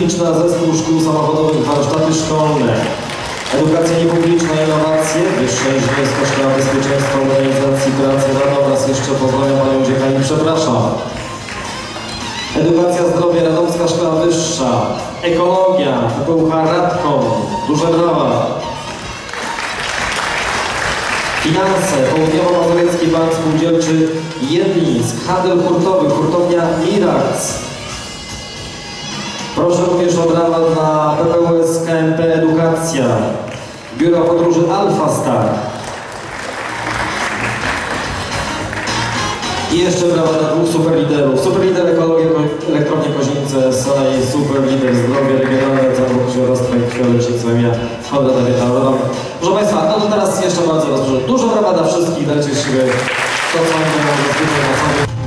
publiczna, zespół szkół samochodowych, warsztaty szkolne. Edukacja niepubliczna, innowacje, Wyższa Inżynierska Szkoła Bezpieczeństwa Organizacji Pracy Rada oraz jeszcze pozwolę Panią Dziekan i przepraszam. Edukacja zdrowia, Radomska Szkoła Wyższa, ekologia, PPUH Radkom, duże brawa. Finanse, Południowo-Mazowiecki Bank Spółdzielczy Jedlińsk, handel hurtowy, hurtownia Mirax. Brawa dla PPUS KMP Edukacja, Biuro Podróży Alfa Star. I jeszcze brawa dla dwóch superliderów. Superlider Ekologia, Ko- Elektrownia Kozienice SA i superlider Zdrowie Regionalne Centrum Krwiodawstwa i Krwiolecznictwa imienia Konrada Wietnamowego. Proszę Państwa, no to teraz jeszcze bardzo raz proszę. Dużo brawa dla wszystkich, dajcie siebie to, co powiedzenia na samym